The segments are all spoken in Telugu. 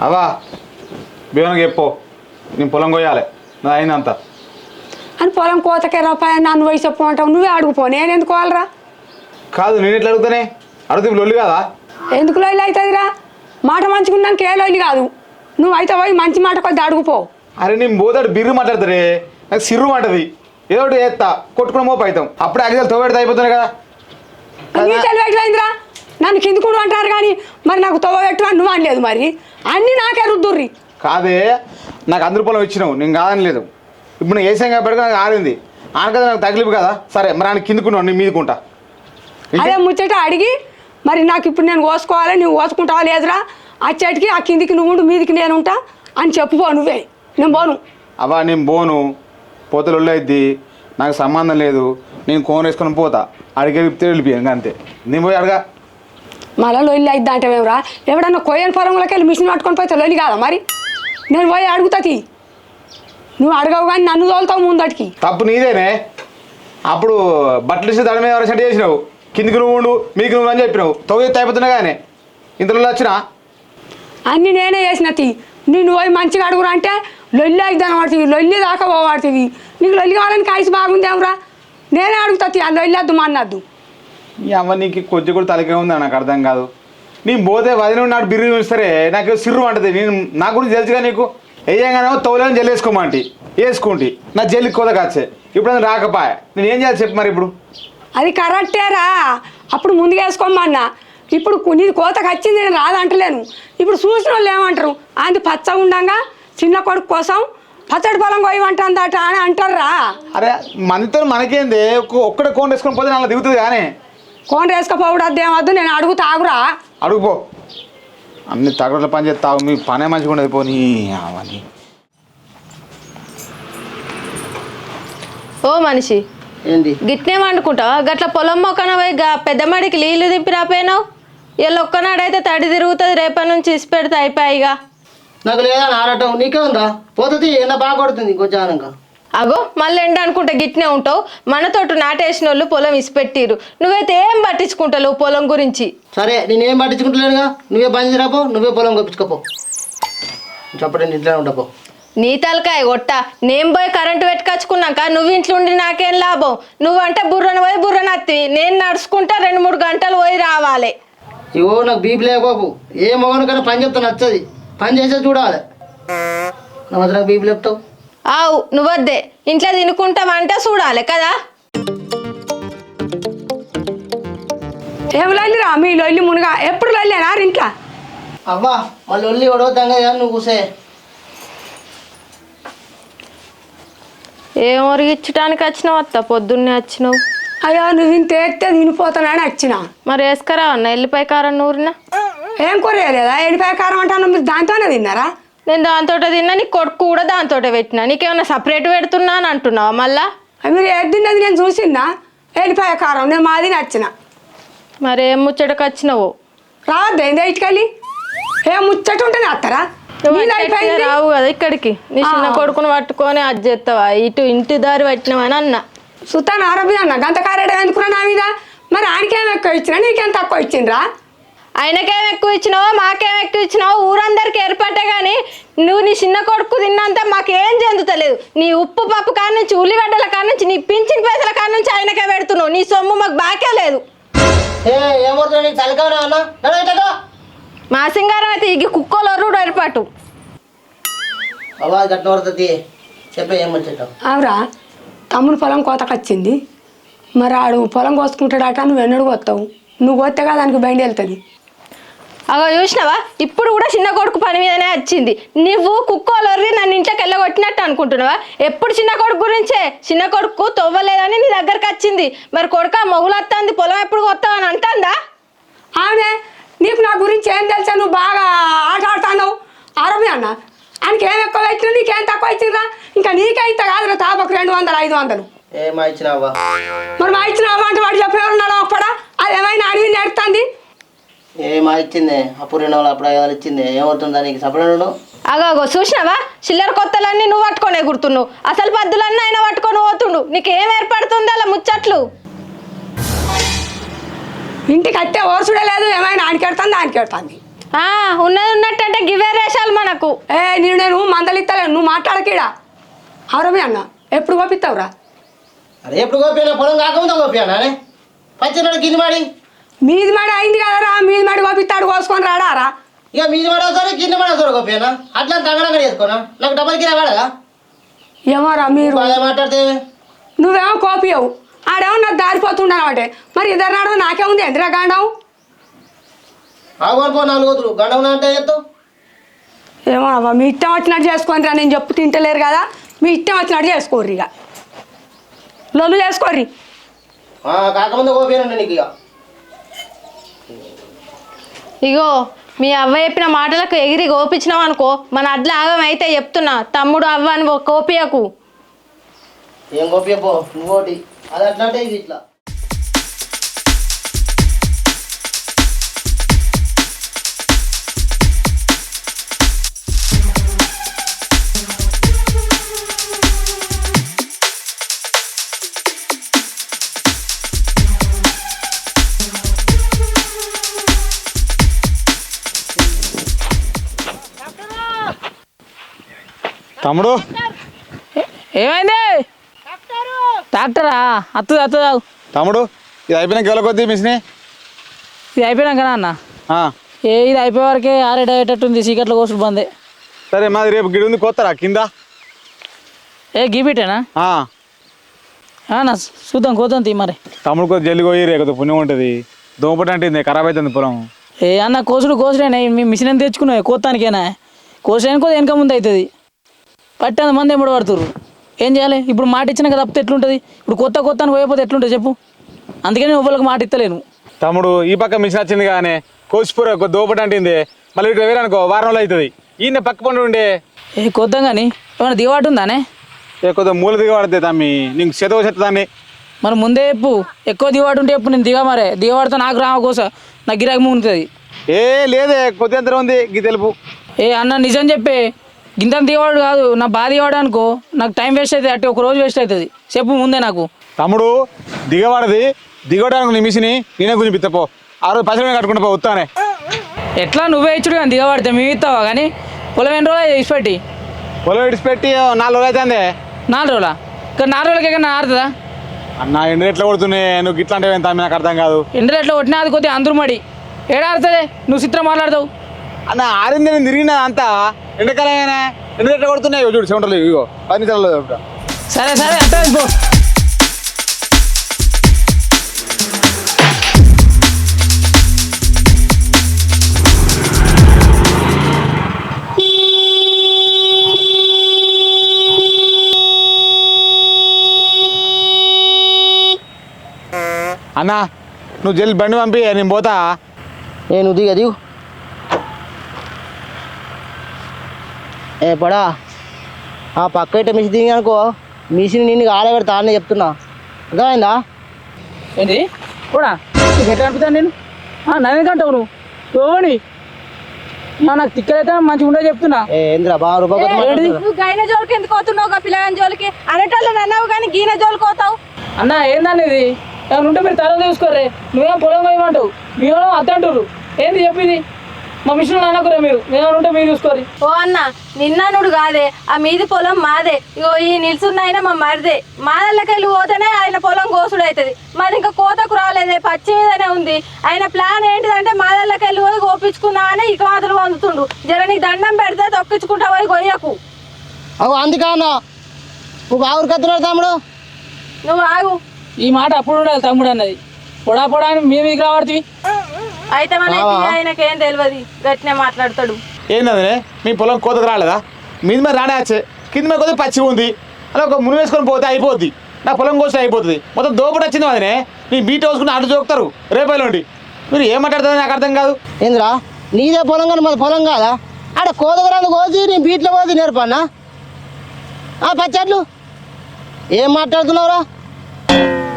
అవా బియ్యానికి చెప్పు. నేను పొలం కొయ్యాలి. నా అయిందంత. అని పొలం కోతకే రూపాయి నన్ను వయసు చెప్పు అంటావు. నువ్వే అడుగుపో. నేను ఎందుకు వాళ్ళరా కాదు నేను ఎట్లా అడుగుతానే? అడుగుతే లొల్లి కదా? ఎందుకు లొల్లి అవుతుందిరా మాట మంచుకున్నాక ఏ లొల్లి కాదు. నువ్వు అయితే పోయి మంచి మాట కొద్ది అడుగుపో. అరే నేను పోతాడు బిర్రు మాట్లాడతారే నాకు సిర్రు మాటది. ఏదో ఒకటి చేస్తా. కొట్టుకుని మోపు అవుతాం. అప్పుడే అగ్గిదాలు తోబెడితే అయిపోతున్నాయి కదా. తెలివైందిరా నన్ను కిందుకుడు అంటారు కానీ మరి నాకు తవ్వ పెట్టు నువ్వు అనలేదు మరి. అన్నీ నాకే రుద్దుర్రి. కాదే నాకు అందరి పొలం ఇచ్చినావు నేను కాదని లేదు. ఇప్పుడు నేను వేసాం కాబట్టి నాకు ఆరింది ఆనకదా నాకు తగిలిపు కదా? సరే మరి ఆయన కిందుకున్నావు నేను మీదుకుంటా. అదే ముచ్చట అడిగి మరి నాకు ఇప్పుడు నేను కోసుకోవాలి నువ్వు కోసుకుంటావా లేదురా? ఆ చెట్టుకి ఆ కిందికి నువ్వు ఉండు మీదికి నేను ఉంటా అని చెప్పుకో నువ్వే. నేను పోను. అవ్వా నేను పోను. పోతే లొల్లి అయిద్ది. నాకు సంబంధం లేదు. నేను కోన్ వేసుకొని పోతా. అడిగే విప్తే వెళ్ళిపోయాను అంతే. నేను పోయి అడగా. మళ్ళీ లొల్లి అయిద్దా అంటే మేమురా ఎవడన్నా కొయ్యని పొలంలోకి వెళ్ళి మిషన్ పట్టుకొని పోతే లొల్లి కాదా మరి? నేను పోయి అడుగుతాది నువ్వు అడగవు కానీ నన్ను తోలుతావు ముందటికి. తప్పు నీదేనే? అప్పుడు బట్టలు ఇస్తే దాని మీద ఎవరైనా సెట్ చేసినావు? కిందికి నువ్వు ఉండు మీకు నువ్వు అని చెప్పినావు. తొవ్వు అయిపోతున్నా కానీ ఇంతలో వచ్చినా? అన్నీ నేనే చేసిన తీ. నేను పోయి మంచిగా అడుగురా అంటే లొల్లి అయిద్దాను పడుతుంది లొల్లి దాకా పోవాడుతుంది నీకు లొల్లి కావాలని కాయసి బాగుందేమరా నేనే అడుగుతా తీ ఆ లొల్లి వద్దు మన్నద్దు ఈ అమ్మ నీకు కొద్ది కూడా తలకే ఉంది? నాకు అర్థం కాదు. నేను పోతే వదిన నాడు బిర్రు చూస్తారే నాకు సిర్రు అంటది. నేను నా గురించి తెలుసుగా నీకు? వేయంగానే తోలేని జల్లు వేసుకోమంటి వేసుకుంటి. నా జల్లికి కోత కాచే ఇప్పుడు అది రాకపాయ? నేను ఏం చేయాలి చెప్పు మరి ఇప్పుడు? అది కరెక్టేరా అప్పుడు ముందుగా వేసుకోమన్నా. ఇప్పుడు కు- నీది కోతకు వచ్చింది నేను రాదంటలేను. ఇప్పుడు చూసిన వాళ్ళు ఏమంటారు? అది పచ్చ ఉండంగా చిన్న కొడుకు కోసం పచ్చడి పొలం కోయమంటుందట అని అంటారా అరే మనతో మనకేంది? ఒక్క- ఒక్కడే కోన్ వేసుకొని పోతే నాకు దిగుతుంది కానీ. కోన్ వేసుకపోవడం అదేమద్దు నేను అడుగు తాగురా. అడుగుపో అన్ని తగడల పని చేస్తావు మీ పనే మంచిగా ఉండదు పో నీ అవని ఓ మనిషి ఏంది? గిట్నే వండుకుంటావా? గట్ల పొలం మొక్కన పోయి గా పెద్దమడికి నీళ్ళు దింపి రాపోయినావు? ఇలా ఒక్కనాడైతే తడి తిరుగుతుంది రేపటి నుంచి ఇసి పెడితే అయిపోయిగా నాకు లేదా ఆడటం నీకే ఉందా? పోతుంది ఎండ బాగా కొడుతుంది కొంచెం అగో మళ్ళీ ఎండ అనుకుంటే గిట్నే ఉంటావు. మనతోటి నాటేసిన వాళ్ళు పొలం ఇసిపెట్టిరు నువ్వైతే ఏం పట్టించుకుంటావు పొలం గురించి? సరే నేనేం పట్టించుకుంటలేనుగా? నువ్వే బంద్ రాపో నువ్వే పొలం కొప్పించుకోపో. చెప్పండి ఇంట్లోనే ఉండపో. నీ తలకాయ కొట్ట నేను పోయి కరెంటు పెట్టుకొచ్చుకున్నాక నువ్వు ఇంట్లో ఉండి నాకేం లాభం? నువ్వంటే బుర్రను పోయి బుర్రను అత్తివి నేను నడుచుకుంటా రెండు మూడు గంటలు పోయి రావాలి. ఇవో నాకు బీపీ లేకపోపు ఏ మొగను కన్నా పని చెప్తా నచ్చది. పని చేసే చూడాలి. నా మధ్య నాకు బీపీ లేపుతావు. ఆవు నువ్వద్దే. ఇంట్లో తినుకుంటామంటే చూడాలి కదా? ఏం లొల్లిరా మీ లొల్లి మునిగా. ఎప్పుడు లొల్లేనా ఇంట్లో అవ్వా మళ్ళీ ఒళ్ళి ఒడవుతాం కదా నువ్వు కూసే. ఏం ఒరిగిచ్చడానికి వచ్చినావు అత్త? పొద్దున్నే వచ్చినావు. అయ్యో నువ్వు ఇంత ఎత్తే తినిపోతానని వచ్చిన. మరి వేసుకురా అన్న? ఎల్లిపాయ కారం నూరిన? ఏం కూరలేదా ఎడిపాయ కారం అంటాను మీరు దాంతోనే తిన్నారా? నేను దాంతో తిన్నా నీ కొడుకు కూడా దాంతో పెట్టినా. నీకేమన్నా సపరేట్ పెడుతున్నా అని అంటున్నావా మళ్ళా? మీరు ఏది తిన్నది నేను చూసిన్నా ఎడిపాయ కారం నేను మాది నచ్చిన. మరి ఏం ముచ్చటకు వచ్చినావు? రావద్దా? ఏంది ఇటుకెళ్ళి? ఏ ముచ్చట ఉంటేనే వస్తారా నువ్వు నీది అట్లా అయిపోయింది. రావు కదా ఇక్కడికి. నీ చిన్న కొడుకుని పట్టుకొని అది చేస్తావా? ఇటు ఇంటి దారి పట్టినావని అన్న. సుతాన్ ఆరోగ్యం అన్న. గంత కారేట ఎందుకున్నా నా మీద? మరి ఆయనకేం ఎక్కువ ఇచ్చినా? నీకేం తక్కువ ఇచ్చిండ్రా? ఆయనకేం ఎక్కువ ఇచ్చినావో మాకేం ఎక్కువ ఇచ్చినావో ఊరందరికి ఏర్పట్టే కానీ నువ్వు నీ చిన్న కొడుకు తిన్నంత మాకేం చెందుతలేదు. నీ ఉప్పు పప్పు కాడ నుంచి ఉల్లిగడ్డల కాడ నుంచి నీ పింఛన్ పైసల కాడ నుంచి ఆయనకే పెడుతున్నావు. నీ సొమ్ము మాకు బాకే లేదు. మా సింగారం అయితే ఇగి కుక్కలు ఏర్పాటు. అవురా తమ్ముడు పొలం కోతకు వచ్చింది మరి ఆడు పొలం కోసుకుంటాడట నువ్వు ఎన్నడు కొత్తావు. నువ్వు కొత్తే కదా దానికి బండి వెళ్తుంది అగో చూసినావా? ఇప్పుడు కూడా చిన్న కొడుకు పని మీదనే వచ్చింది. నువ్వు కుక్కోలొర్రి నన్ను ఇంట్లోకి వెళ్ళగొట్టినట్టు అనుకుంటున్నావా? ఎప్పుడు చిన్న కొడుకు గురించే? చిన్న కొడుకు తవ్వలేదని నీ దగ్గరకు వచ్చింది. మరి కొడుక మొగులత్తంది పొలం ఎప్పుడు కొత్తావు అని అంటుందా? అవునే నీకు నా గురించి ఏం తెలుసా? నువ్వు బాగా ఆట ఆడుతున్నావు ఆరోగ్యం అన్న ఆయనకి ఏం ఎక్కువ ఇచ్చినా నీకేం తక్కువ ఇచ్చిండ్రా ఇంకా నీకైతే కాదురా తాపకు రెండు వందలు ఐదు వందలు. ఇచ్చినావా? మరి మా ఇచ్చిన అవ్వంటే వాడు చెప్పేవారున్నాడు ఒక్కడా? అది ఏమైనా అడిగి నేడుతుంది ఏమా ఇచ్చిందే? అప్పుడు రెండు వందలు అప్పుడు ఐదు వందలు ఇచ్చిందే. ఏమవుతుందా నీకు సపరేట్ అగో చూసినావా? చిల్లర కొత్తలన్నీ నువ్వు పట్టుకొని ఎగురుతున్నావు అసలు పద్దులన్నీ ఆయన పట్టుకొని పోతుండు. నీకు ఏం ఏర్పడుతుంది అలా ముచ్చట్లు? ఇంటికి అత్తే ఓర్చుడే లేదు ఏమైనా ఆడికెడుతుంది ఆడికెడుతుంది ఆ, ఉన్నది ఉన్నట్టు అంటే గివే రేషాలు మనకు. ఏ నేను నేను మందలిస్తలేను నువ్వు మాట్లాడకీడా అవరమే అన్న ఎప్పుడు పంపిస్తావురా అరే ఎప్పుడు కోపినా పొలం కాకముందే కోపియానా? పచ్చినాడు గిన్నె మాడి. మీది మాడి అయింది కదరా మీది మాడి పంపిస్తాడు కోసుకొని రాడారా? ఇక మీది పడవుతారు గిన్నె పడవుతారు కోపియానా అట్లా తగ్గడంగా చేసుకోనా? నాకు డబ్బులు కిరా పడదా? ఏమోరా మీరు? మాట్లాడితే? నువ్వేమో కోపియవు. ఆడేమో నాకు దారిపోతుండనమాట మరి ఇద్దరు నాడు నాకే ఉంది ఎందిరా గాండం? ఆగోనుకో నాలుగు వదులు గండం అంటే ఎత్తు ఏమో అవ్వ మీ ఇష్టం వచ్చినట్టు చేసుకోనిరా నేను చెప్పు తింటలేరు కదా. మీ ఇష్టం వచ్చినట్టు చేసుకోర్రి ఇక లొల్లు చేసుకోర్రి. కాకముందే కోపియానండి నీకు ఇక. ఇగో మీ అవ్వ చెప్పిన మాటలకు ఎగిరి కోపించినావు అనుకో మన అడ్ల ఆగం అయితే చెప్తున్నా. తమ్ముడు అవ్వ అని కోపియకు. ఏం కోపియపో నువ్వు అది అట్లా ఇది ఇట్లా. తమ్ముడు? ఏమైంది? ట్రాక్టరా? అత్తది అత్తది తమ్ముడు ఇది అయిపోయిన గెల కొద్దీ మిషన్ ఇది అయిపోయినాక అన్న. ఏ ఇది అయిపోయే వరకే ఆరేట్ అయ్యేటట్టుంది చీకట్లో కోసుడు బందే. సరే మాది రేపు గిడి ఉంది కొత్తరా కింద? ఏ గీబిటేనా నా చూద్దాం కోద్దాం తీ మరి. తమ్ముడు కొద్ది జల్లి పోయి రేపు పుణ్యం ఉంటుంది. దోమపటి అంటే ఖరాబ్ అవుతుంది పొలం. ఏ అన్న కోసుడు కోసుడేనా మీ మిషన్ ఎంత తెచ్చుకున్నావు? కోతానికేనా కోసడానికి కొద్ది వెనక ముందు అవుతుంది. పట్టేంత మంది ఎంబడి పడుతుర్రు. ఏం చేయాలి? ఇప్పుడు మాట ఇచ్చిన కదా తప్పితే ఎట్లుంటుంది? ఇప్పుడు కొత్త కొత్త అని పోయిపోతే ఎట్లుంటుంది చెప్పు. అందుకని ఒవ్వరికి మాట ఇస్తలేను. తమ్ముడు ఈ పక్క మిషన్ వచ్చింది కానీ కోసిపోరా కొద్ది దోపటి అంటింది. మళ్ళీ ఇట్లా వేరనుకో వారం రోజులు అవుతుంది. ఈయన పక్క పండు ఉండే. ఏ కొద్దాం కానీ ఏమైనా దివాటు ఉందానే ఏ కొద్దిగా మూల దిగబడితే తమ్మి నీకు చేత చెత్తదాన్ని మరి ముందే చెప్పు. ఎక్కువ దివాడు ఉంటే చెప్పు నేను దిగా మరే. దిగబడితే నాకు రామ కోస నా గిరాకి ముంగుతుంది ఏ లేదే కొద్ది ఎంత ఉంది. గీ తెలుపు. ఏ అన్న నిజం చెప్పే. గింత దిగవాడు కాదు నా బాధ దిగవాడు అనుకో నాకు టైం వేస్ట్ అవుతుంది అట్టి ఒక రోజు వేస్ట్ అవుతుంది. చెప్పు ముందే నాకు. తమ్ముడు దిగబడది దిగడానికి నీ మిషని నేనే గురించి పిత్తపో ఆ రోజు పైసలు కట్టుకుంటా పో వస్తానే ఎట్లా నువ్వే ఇచ్చుడు కానీ దిగబడితే మేము ఇస్తావా? కానీ పొలం ఎన్ని రోజులు ఇచ్చిపెట్టి పొలం ఇడిచిపెట్టి నాలుగు రోజులు అవుతుంది నాలుగు రోజులా? ఇక్కడ నాలుగు రోజులకి ఆడుతుందా అన్న ఎండు ఎట్లా కొడుతున్నాయి? నువ్వు ఇట్లా అంటే ఎంత నాకు అర్థం కాదు. ఎండలు ఎట్లా కొట్టినా అది కొద్దిగా అందరు మడి. ఏడా ఆడుతుంది నువ్వు చిత్రం మాట్లాడతావు. అన్న ఆరింది నేను తిరిగినా అంతా ఎండకాలమైనా ఎండు కొడుతున్నాయి ఇగో చూడు చెమటలు ఇగో. పది నిమిషాలు చెప్తా. సరే సరే అట్లా పో అన్న నువ్వు జల్లి బండి పంపి నేను పోతా. నేను దిగ దిగు. ఏ పడా. ఆ పక్క ఇట్ట మిషన్ దిగి అనుకో. మిషన్ నిన్ను ఆడబెడతా అని చెప్తున్నా. అర్థమైందా? ఏంటి కూడా ఎట్లా అనిపిస్తాను నేను? నన్ను కంటావు నువ్వు? ఓడి నాకు తిక్కలైతే మంచిగా ఉండదు చెప్తున్నా. ఏ ఏంద్రా బాగా రూపాయలు? నువ్వు గైన జోలికి ఎందుకు పోతున్నావు ఒక పిల్లగాని జోలికి? అనేటోళ్ళు అన్నావు కానీ గీన జోలికి పోతావు. అన్న ఏమైనా ఉంటే మీరు తర్వాత చూసుకోరే నువ్వేం పొలం పోయమంటావు? మీరు అద్దంటారు ఏంది చెప్పింది? మా మిషన్ అనకురే మీరు. ఏమైనా ఉంటే మీరు చూసుకోరు ఓ అన్న నిన్న నుడు కాదే ఆ మీది పొలం మాదే. ఇగో ఈ నిల్చున్న ఆయన మా మరిదే. మాదళ్ళకెళ్ళి పోతేనే ఆయన పొలం కోసుడు అవుతుంది మాది ఇంకా కోతకు రాలేదే పచ్చి మీదనే ఉంది. ఆయన ప్లాన్ ఏంటిదంటే మాదళ్ళకెళ్ళి పోయి కోపించుకుందామని ఇక మాత్రం పొందుతుండు జర నీకు దండం పెడితే తొక్కించుకుంటా పోయి కొయ్యకు. అవు అందుకా అన్న నువ్వు ఆవురు కత్తున్నాడు తమ్ముడు. నువ్వు ఆగు. ఈ మాట అప్పుడు ఉండాలి తమ్ముడు అన్నది. పొడా పొడా అని మీ మీకు రావడుతుంది అయితే మన ఆయనకేం తెలియదు గట్టినే మాట్లాడతాడు. ఏంటంటే మీ పొలం కోతకు రాలేదా? మీద మీద రానే వచ్చే. కింద మీద కొద్దిగా పచ్చి ఉంది. అలా ఒక ముని వేసుకొని పోతే అయిపోద్ది. నా పొలం కోస్తే అయిపోతుంది. మొత్తం దోపడి వచ్చింది అదినే నీ బీట వేసుకుని అటు చూపుతారు రేపైలోండి మీరు ఏం మాట్లాడుతుందో నాకు అర్థం కాదు. ఏంద్రా? నీదే పొలం కానీ మాది పొలం కాదా? ఆడ కోదగరాలు కోసి నీ బీట్లో కోసి నేర్పన్నా ఆ పచ్చట్లు? ఏం మాట్లాడుతున్నావురా?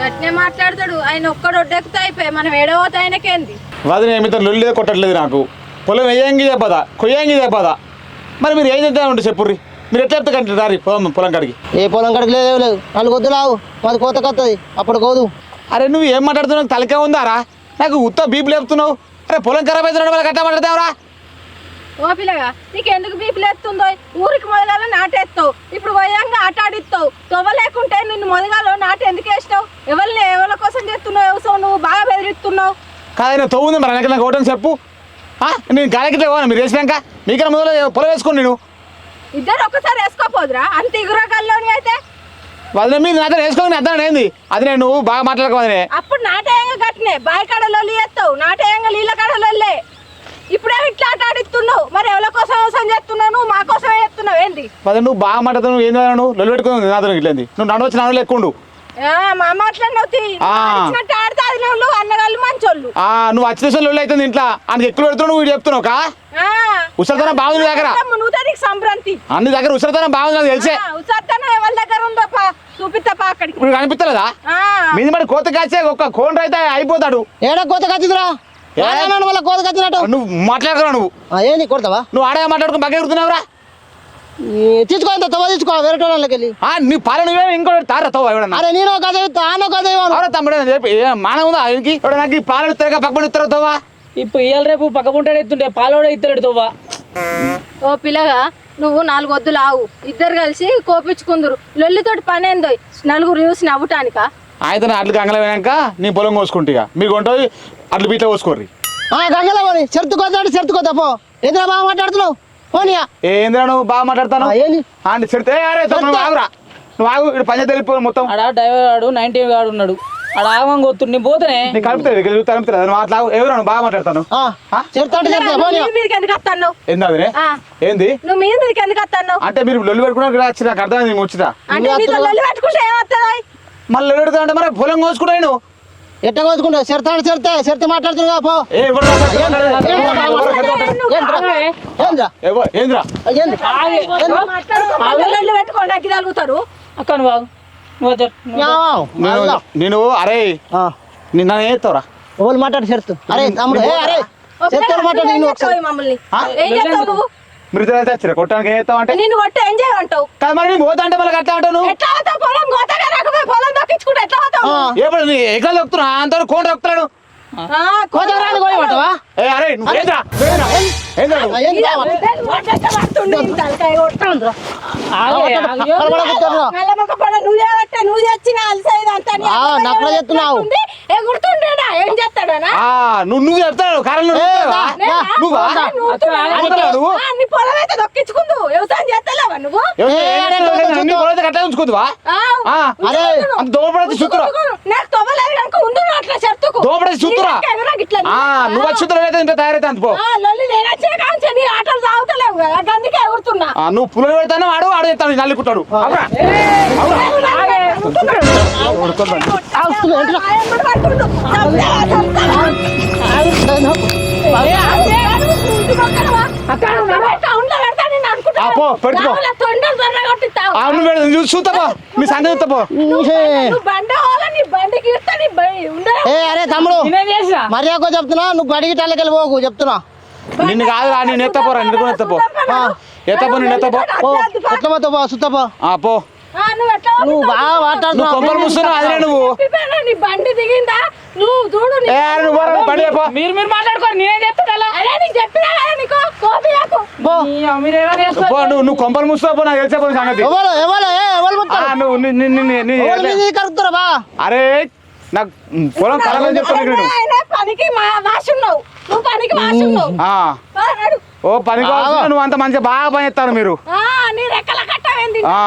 గట్టినే మాట్లాడతాడు. ఆయన ఒక్కడు ఒడ్డెక్కుతా అయిపోయి. మనం ఏడవత ఆయనకేంది? వదిన ఏమితో లొల్లి కొట్టట్లేదు నాకు. పొలం వేయంగి చెప్పదా కొయ్యంగి చెప్పదా మరి మీరు ఏం చెప్తా ఉంటే చెప్పుర్రి? మీరు ఎట్లా చెప్తా కంటే రారి పొలం పొలం కాడికి? ఏ పొలం కడికి లేదు లేదు. నాలుగు వద్దు లావు. మాది కోత కత్తది. అప్పుడు కోదు. అరే నువ్వు ఏం మాట్లాడుతున్నావు? తలకే ఉందారా? నాకు ఉత్త బీపు లేపుతున్నావు. అరే పొలం ఖరాబ్ అవుతున్నాడు మళ్ళీ కట్ట మాట్లాడతావురా? ఓ పిల్లగా నీకు ఎందుకు బీపీ లేస్తుందో ఊరికి మొదగాల నాటేస్తావు. ఇప్పుడు పోయాంగా ఆట ఆడిస్తావు. తొవ్వ లేకుంటే నిన్ను మొదగాలో నాటు ఎందుకు వేసినావు ఎవరిని ఎవరి కోసం చేస్తున్నావు? వ్యవసాయం నువ్వు బాగా బెదిరిస్తున్నావు? కాదైనా తవ్వుంది మరి నాకు ఒకటని చెప్పు. నేను గాలికి పోను? మీరు వేసినాక మీకన్నా మొదలు పొలం వేసుకోండి నేను? ఇద్దరు ఒక్కసారి వేసుకోపోదురా. అంత ఇగురగల్లోని అయితే. వదిన మీరు నాతో వేసుకోని అర్థం ఏంది? అది నేను నువ్వు బాగా మాట్లాడుకోవదనే అప్పుడు నాటేయంగా కట్టినే. బావి కాడ లొల్లి చేస్తావు నాటేయంగా నీళ్ళ కాడ లొల్లే ఇప్పుడే ఇట్లా ఆట ఆడిస్తున్నావు మరి ఎవరి కోసం వ్యవసాయం చేస్తున్నావు నువ్వు మా కోసమే వదిన నువ్వు బాగా మాట్లాడుతావు నువ్వు ఏం నువ్వు? లొల్లి పెట్టుకుని నాతో ఇట్లేంది. నువ్వు నన్ను వచ్చి నన్ను ఎక్కుండు నువ్వు వచ్చిన లొల్లి అవుతుంది ఇంట్లో. అందుకు ఎక్కువ పెడుతున్నావు నువ్వు చెప్తున్నావు కా? ఆ. ఉసరతనం బాగుంది నీ దగ్గర. సంభ్రాంతి. అన్ని దగ్గర ఉసరతనం బాగుంది తెలిసే. ఉసార్తనం ఎవరి దగ్గర ఉందో ఇప్పుడు కనిపిస్తలేదా? ఆ. మీది మరి కోత కాచే ఒక కోన్ అయితే అయిపోతాడు. ఏడా కోత? ఆడేనాడు మళ్ళీ కోత కచ్చినట్టు నువ్వు మాట్లాడుకున్నావు నువ్వు. ఏంది కొడతావా? నువ్వు ఆడే మాట్లాడుకుని బాగా ఎగురుతున్నావురా? తీసుకో ఇంత తవ్వ తీసుకో వేరే వాళ్ళకి వెళ్ళి. ఆ, నీ పాలన నువ్వే ఇంకో తారా తవ్వ ఎవడన్నా? అరే నేను ఒక కథ చెప్తా ఆమె ఒక కథ ఇవ్వను ఎవరో తమ్ముడు అని చెప్పి ఏ మానవ ఉందా ఆయనకి? ఎవడ నాకు ఈ పాలన ఇస్తారుగా పక్కన ఇస్తారు తవ్వా? ఇప్పుడు ఇవాళ రేపు ఎత్తుంటే పాలోడే తవ్వ. ఓ పిల్లగా నువ్వు నాలుగు వద్దులు ఆవు ఇద్దరు కలిసి కోపించుకుందరు. లొల్లితోటి పని ఏందో నలుగురు చూసి నవ్వుటానికా? ఆయన అట్లకి అంగళం అయినాక నీ పొలం కోసుకుంటే ఇక. మీకు ఉంటుంది అట్లు బీట్లో కోసుకోర్రి. ఆ గంగలో పోనీ. చెరుతు కోతాడు చెరుతు కోతా పో. ఎందుకు బాగా మాట్లాడుతున్నావు? పోనీయా. ఏందిరా నువ్వు? బాగా మాట్లాడతాను. ఆ, ఏంది? అంటే చెడితే అరే తమ్ముడు నువ్వు ఆగురా. నువ్వు ఆగు ఇక్కడ పంచాయతీ మొత్తం. ఆడ డ్రైవర్ గాడు నైన్టీ గాడు ఉన్నాడు. ఆడ కొత్తుడు నేను పోతేనే. నీకు కలుపుతుంది కలుపుతుంది నువ్వు అట్లా. ఎవరు నువ్వు? బాగా మాట్లాడతాను. వస్తాను ఏంది నువ్వు మీద మీదకి ఎందుకు వస్తాను అంటే మీరు లొల్లి పెట్టుకున్నా వచ్చి నాకు అర్థమైంది ఏమవుతుంది మళ్ళీ పెడతా అంటే మరి పొలం కోసుకుంటాను ఎట్ట కోసుకుంటావు చెరుతాడు చెరుతే చెరుతు మాట్లాడుతున్నావు పో నేను అరే ఆ, నిన్న ఏస్తావురా ఎవరు మాట్లాడు చెరుతు అరే తమ్ముడు ఏ అరే మాట్లాడు నేను ఒకసారి మమ్మల్ని ఆ? ఏం చేస్తావు నువ్వు మీరు తెచ్చిరా కొట్టడానికి ఏం చేస్తావు అంటే నిన్ను కొట్టి ఏం చేయమంటావు కాదు మరి పోతా అంటే మళ్ళీ అట్లా అంటావు నువ్వు ఎట్లా అవుతావు పొలం పొలం దక్కించుకుంటే ఎట్లా ఆ, ఎప్పుడు నీ ఎక్కడ దొక్కుతున్నా అంత కోట దొక్కుతాడు ఆ, కోతరాని ఏ అరే ఏంద్రా ఏంద్రా? ఏంద్రా చెప్తున్నావు. ఉంది, ఎగురుతుండేడా ఏం చేస్తాడనా ఆ, నువ్వు నువ్వు చెప్తాడు దా, నువ్వా. నువ్వు నీ పొలం అయితే దొక్కించుకుందు వ్యవసాయం చేస్తావు? నీ పొలం అయితే కట్టే ఉంచుకుందువా. నాకు తవ్వలేదు కనుక ఉండు నువ్వు అట్లా. నువ్వు వచ్చి అయితే ఇంత తయారైతే అంత పో ఆటలు కదా ఎగురుతున్నా నువ్వు పెడతాను వాడు వాడు చెప్తాను నల్లికుంటాడు అవునా? చూస్తాపో నీ సంగతి చూస్తాపో? ఏ అరే తమ్ముడు నేనేం చేసినా మర్యాద చెప్తున్నా నువ్వు బడికి టల్లకెళ్ళి పోకు చెప్తున్నా. నిన్ను కాదు రా నేను ఎత్తపోరా నిన్ను ఎత్తపో ఎత్తపో నిన్ను ఎత్తపో పో. ఎట్లా పోతావు పో సుత్తపో ఆ, పో. నువ్వు ఎట్లా నువ్వు పోతున్నావు? బాగా నువ్వు మాట్లాడుతున్నావు కొమ్మలు ముస్తున్నావు అదిలే నువ్వు. చెప్పిపోయినా, నీ బండి దిగిందా? నువ్వు చూడు నీ- ఏ నువ్వు పోరా, బండి చెప్పో. మీరు మీరు మాట్లాడుకోరు నేనేం చెప్తాను అలా అరే నీకు చెప్పినా కదా నీకు? కోపియాకు పో. మీరు ఏమైనా చేస్తారు? పో నువ్వు ముస్తావు పో నాకు తెలిసే సంగతి. ఎవరు ఎవరు ఏ ఎవరు ఆ, ముట్టారు నువ్వు ని- ని- ని- ని- ని- ఎవరు మీద కలుగుతారా బా? అరే నాకు పొలం కలగని చెప్తాను ఇక్కడ నేను. ఆయన పనికి మా వాసున్నావు. నువ్వు పనికి వాసున్నావు. ఆ, పా, నడు. ఓ పని కావాల్సిన నువ్వు అంత మంచిగా బాగా పని చేస్తాను మీరు. ఆ, నీ రెక్కల కట్టవేంది ఆ.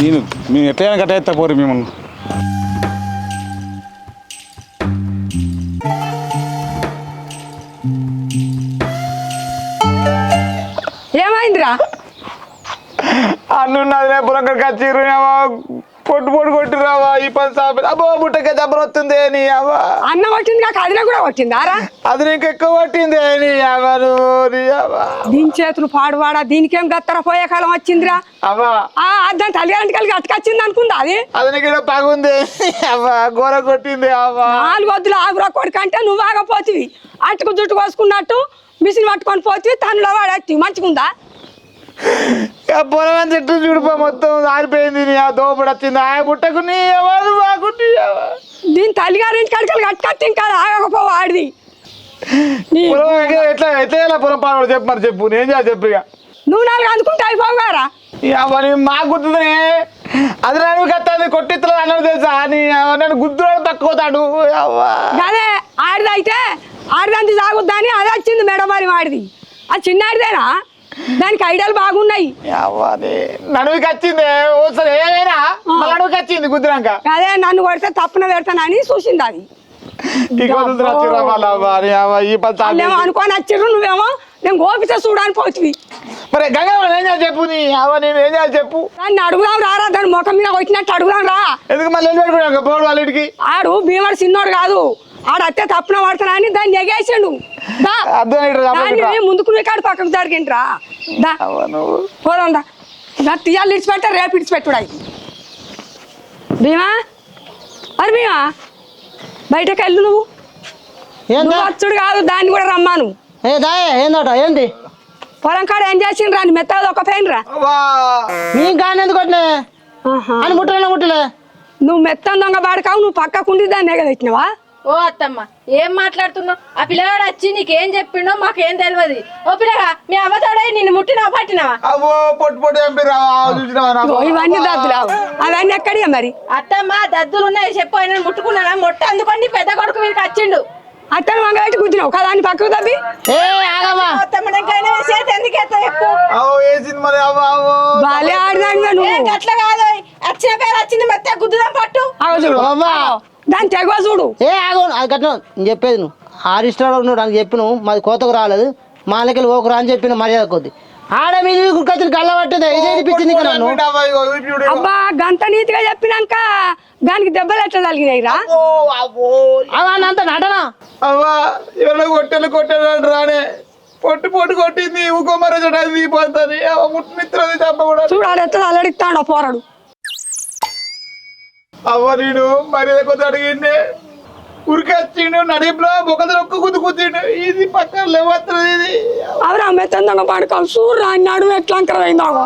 నేను మేము ఎట్లయినా కట్టేస్తా పోరు మిమ్మల్ని. ఏమైందిరా? అన్ను నాది పొలం కడికి వచ్చిర్రు పొట్టు పొట్టు కొట్టిరావా ఈ పని సాపి అబ్బో బుట్టకే దెబ్బలు వస్తుంది నీ అవ్వ. అన్న కొట్టింది కాక అదిన కూడా కొట్టిందా రా? అది నీకు ఎక్కువ పట్టింది నీ అవ్వ నువ్వు నీ అవ్వ. దీని చేతులు పాడువాడా? దీనికేం గత్తర పోయే కాలం వచ్చిందిరా? అవ్వ. ఆ దాని తల్లిదండ్రులకి కలిగి అట్టుకొచ్చింది అనుకుందా అది? అది నీకు ఈడ పగుంది అవ్వ. గోర కొట్టింది అవ్వ. నాలుగు వద్దులు ఆగురా కొడుకంటే నువ్వు ఆగపోతివి. అట్టుకు జుట్టు కోసుకున్నట్టు మిషన్ పట్టుకొని పోతివి తనులో వాడేవి మంచిగుందా? పొలం అంతా చెట్టు చూడిపో మొత్తం ఆరిపోయింది నీ ఆ దోపడి వచ్చింది. ఆ పుట్టకు నీ ఎవరు ఎవరు. దీని తల్లిగారింటి కడకలు కట్టుకట్టి ఇంకా ఆగకపో ఆడిది. పొలం ఎట్లా ఎట్లా చేయాలా పొలం పాడు చెప్పు మరి చెప్పు నేను చేయాలి చెప్పు ఇక. నువ్వు నాలుగు అందుకుంటే అయిపోగారా అవని మాకు గుర్తుంది. అది నన్ను కత్తాది కొట్టిత్తలు అన్నాడు తెలుసా? నీ అవ్వ నన్ను గుద్దురాడు తక్కువతాడు. అదే ఆడిది అయితే ఆడిదంది సాగుద్దని అది వచ్చింది మేడమారి వాడిది. అది చిన్నాడిదేనా? దానికి ఐడియాలు బాగున్నాయి. నడువుకి వచ్చింది నడువుకి అదే నన్ను కొడితే తప్పున పెడతానని చూసింది అది. అనుకొని వచ్చిర్రు నువ్వేమో నేను గోపితే చూడని పోతుంది మరి గంగ ఏం చేయాలి చెప్పు నీ అవ్వ నేను ఏం చేయాలి చెప్పు? అడుగుదాం రారా దాని ముఖం మీద వచ్చినట్టు అడుగుదాం రా. ఎందుకు మళ్ళీ వెళ్ళి ఆడు భీమడు చిన్నోడు కాదు. ఆడు అత్తే తప్పున పడతానని దాన్ని ఎగేసాడు. ఏంటి ఏంటి? దాన్ని ముందుకు కాడు పక్కకు దా. నువ్వు. పోదాం దా తీయాలి ఇడిచిపెట్టా రేపు ఇడిచిపెట్టుడు అయి భీమా? అరే భీమా బయటకు వెళ్ళు నువ్వు. వచ్చుడు కాదు దాన్ని కూడా రమ్మాను ఏ దాయే ఏందట ఏంది? పొలం కాడ ఏం చేసిండ్రా అని మెత్తగా ఒక పెయిన్ రా. అవ్వా. నీ గాని ఎందుకు కొట్టినే? అని ముట్టలే ముట్టలే నువ్వు మెత్తం దొంగ బాడకావు నువ్వు పక్కకుండి దాన్ని ఎగదెట్టినవా? ఓ అత్తమ్మ ఏం మాట్లాడుతున్నావు? ఆ పిల్లగాడు వచ్చి నీకేం చెప్పిండో మాకేం తెలియదు ఓ పిల్లగా మీ అవ్వతోడే నిన్ను ముట్టినావా పట్టినావా? అవ్వో పొట్టు పొట్టు చంపిరా చూసినావా ఇవన్నీ దద్దులావు అవన్నీ ఎక్కడియా మరి? అత్తమ్మ దద్దులు ఉన్నాయి చెప్పు ఆయన ముట్టుకున్నానా మొట్ట అందుకొని పెద్ద కొడుకు వీరికి వచ్చిండు. అట్టని వంగబెట్టి కూర్చున్నావు. కదా అని పక్కకు తప్పి ఏ ఆగమ్మా. బాలే కాదు వచ్చిన పేరు వచ్చింది మెత్త గుద్దుదాం పట్టు. ఆగో. దాన్ని తెగవ చూడు. ఏ ఆగు అది నేను చెప్పేది నువ్వు. ఆరిస్టాడు ఉన్నాడు అని చెప్పిన మాది కోతకు రాలేదు. మా లెక్కలు ఓకురా అని చెప్పిన మర్యాద కొద్ది. ఆడ మీద కుక్కచ్చిన కళ్ళ పట్టింది ఇది ఇక్కడ నన్ను. అబ్బా గంత నీతిగా చెప్పినాక దానికి దెబ్బలు ఎట్లా తగిలినాయి రా. అంత నటన? అవ్వ ఎవరో కొట్టెలు కొట్టాడు రానే. పొట్టు పొట్టు కొట్టింది ఊకో మరి చూడాలి దిగిపోతుంది ముట్టినిత్తున్నది చెప్ప కూడా. చూడు ఆడ ఎట్లా అల్లడిస్తాడు పోరాడు. అవ్వ నేను మరి కొద్ది అడిగింది. ఉరికొచ్చిండు నడిపులో బొక్కలు ఒక్క కుద్దు కుద్దిండు ఇది పక్కన లేవత్తుంది ఇది. అవరా మెత్తం దొంగ పాడుకోవాలి. చూడు రా నడుము ఎట్లా అంకరైందాగో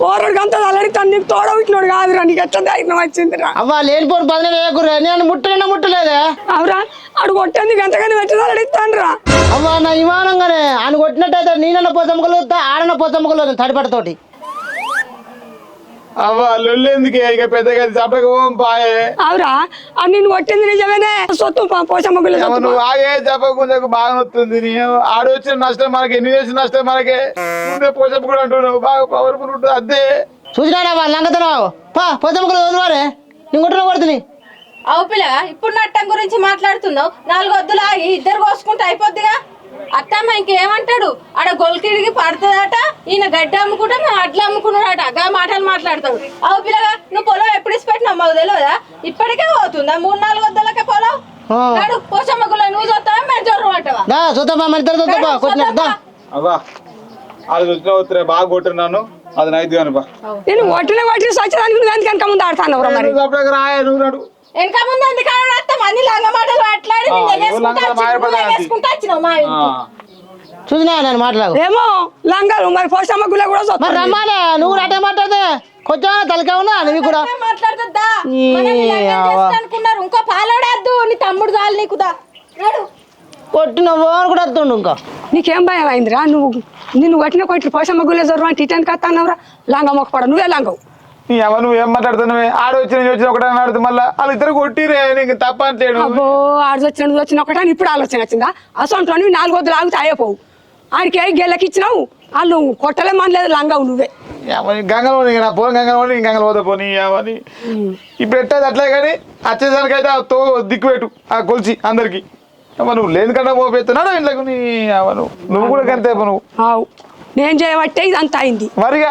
పోరాడు అంతా అల్లడిస్తాను నీకు తోడబుట్టినాడు కాదురా నీకు ఎట్లా ధైర్యం వచ్చిందిరా. అవ్వ లేనిపోని బదిలీ వేయకుర్రే నేను ముట్టలేనా ముట్టలేదే? అవురా అడు కొట్టేందుకు ఎంతగానో పెట్టి అల్లడిస్తాను రా అవ్వ నా విమానంగానే ఆయన కొట్టినట్టయితే నేనన్న పోతమ్మకలు ఆడన పోతమ్మకలు తడిపడతోటి అవ్వ లొల్లేందుకే ఇక పెద్దగా పాయే. అవురా? అది నిన్ను కొట్టింది నిజమేనే? సొత్తు పా- పోచమ్మ గుళ్ళ ఏమో సొత్తు నువ్వు ఆగే బాగా వస్తుంది నీ. ఆడు వచ్చిన నష్టం మనకి ఎన్ని చేసిన నష్టం మనకే? ముందే పోషపు కూడా అంటున్నావు. బాగా పవర్ఫుల్ ఉంటుంది అదే చూసినాడా వాళ్ళ లంగతనావు? పా పోతమ్మకలు వదిలివారే నేను కొట్టిన కొడుతుంది అవు పిల్లగా ఇప్పుడు నట్టం గురించి మాట్లాడుతున్నావు. నాలుగు వద్దులు ఆగి ఇద్దరు కోసుకుంటే అయిపోద్దిగా? అత్తమ్మ ఇంకేమంటాడు? ఆడ గొలికిడికి పడుతుందట ఈయన గడ్డి అమ్ముకుంటే మేము అడ్లు అమ్ముకున్నాడట గా మాటలు మాట్లాడతాడు అవు పిల్లగా నువ్వు పొలం ఎప్పుడు ఇసి పెట్టినావు మాకు తెలియదా ఇప్పటికే పోతుందా? మూడు నాలుగు వద్దలకే పొలం? గుల్ల నువ్వు చూస్తావా మేము అంటావా? అది వచ్చిన వస్తే బాగా కొట్టున్నాను అది నైట్ కానీ బా. నేను కొట్టిన కొట్టిన సచ్చదానికి నువ్వు ఎందుకు వెనక ముందు ఆడుతాను మరి వెనక ముందు అందుకు అత్తమ్మ అన్ని లంగ మాటలు మాట్లాడి వచ్చినావు, మా ఇంటికి. చూసినా నేను మాట్లాడు. ఏమో లంగాలు మరి పోచమ్మ గుళ్ళ కూడా మరి సొత్తు రమ్మాలే నువ్వు నాటే మాట్లాడితే కొంచెం తలకే ఉన్నా నువ్వు కూడా. అట్లా మాట్లాడుతుందా ఈ మనల్ని లంగం అవ్వ. చేస్తా అనుకున్నారు. ఇంకో పాలోడద్దు నీ తమ్ముడు చాలు నీకుదా నడు. కొట్టిన ఓన్ కూడా వస్తుండు ఇంకా. నీకేం భయం అయిందిరా? నువ్వు నిన్ను కొట్టిన కొట్టి పోషమ్మ గుళ్ళ జరువు అంటే ఇటానికి వస్తానవరా లంగం మొక్కపడ నువ్వే లంగవు. నీ అవ్వ నువ్వు ఏం మాట్లాడుతున్నావే? ఆడ వచ్చిన వచ్చిన ఒకటే అన్నాడు మళ్ళీ వాళ్ళు ఇద్దరు కొట్టిరే నీకు తప్ప అంటేడు అబ్బో ఆడు వచ్చిన వచ్చిన ఒకటే? అని ఇప్పుడు ఆలోచన వచ్చిందా? అసలు నువ్వు నాలుగు వద్దులు ఆగితే అయిపోవు ఆడికి గెల్లకి ఇచ్చినావు? వాళ్ళు కొట్టలే మనలేదు లంగవు నువ్వే. గంగలో నా పోను గంగలో నీ గంగలు పోతే పోనీ అవని ఇప్పుడు ఎట్టేది అట్లే కానీ వచ్చేసరికి అయితే ఆ తో దిక్కు పెట్టు ఆ కొలిచి అందరికి. అమ్మ నువ్వు లేని కన్నా పోపెత్తున్నాడు ఇంట్లోకి నీ అవ్వ నువ్వు కూడా కంతే నువ్వు. నేను చేయబట్టే ఇదంతా అయింది. మరిగా.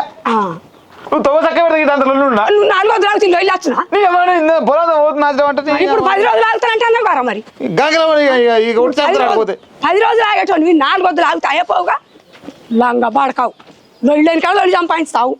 నువ్వు తవ్వ చక్క పెడితే ఇటు అంత ఉన్నా? నువ్వు నాలుగు వద్దులు ఆగుతుంది వెళ్ళి వచ్చినా నీ ఎవరు పొలం పోతుంది నాశనం అంటే ఇప్పుడు పది రోజులు ఆగుతానంటే అన్నా వారా మరి? గంగలో ఇక పది రోజులు రోజులు ఆగేటోని నాలుగు లంగా పడకావు. లొల్లేని కాదు లొల్లి సంపాదిస్తావు.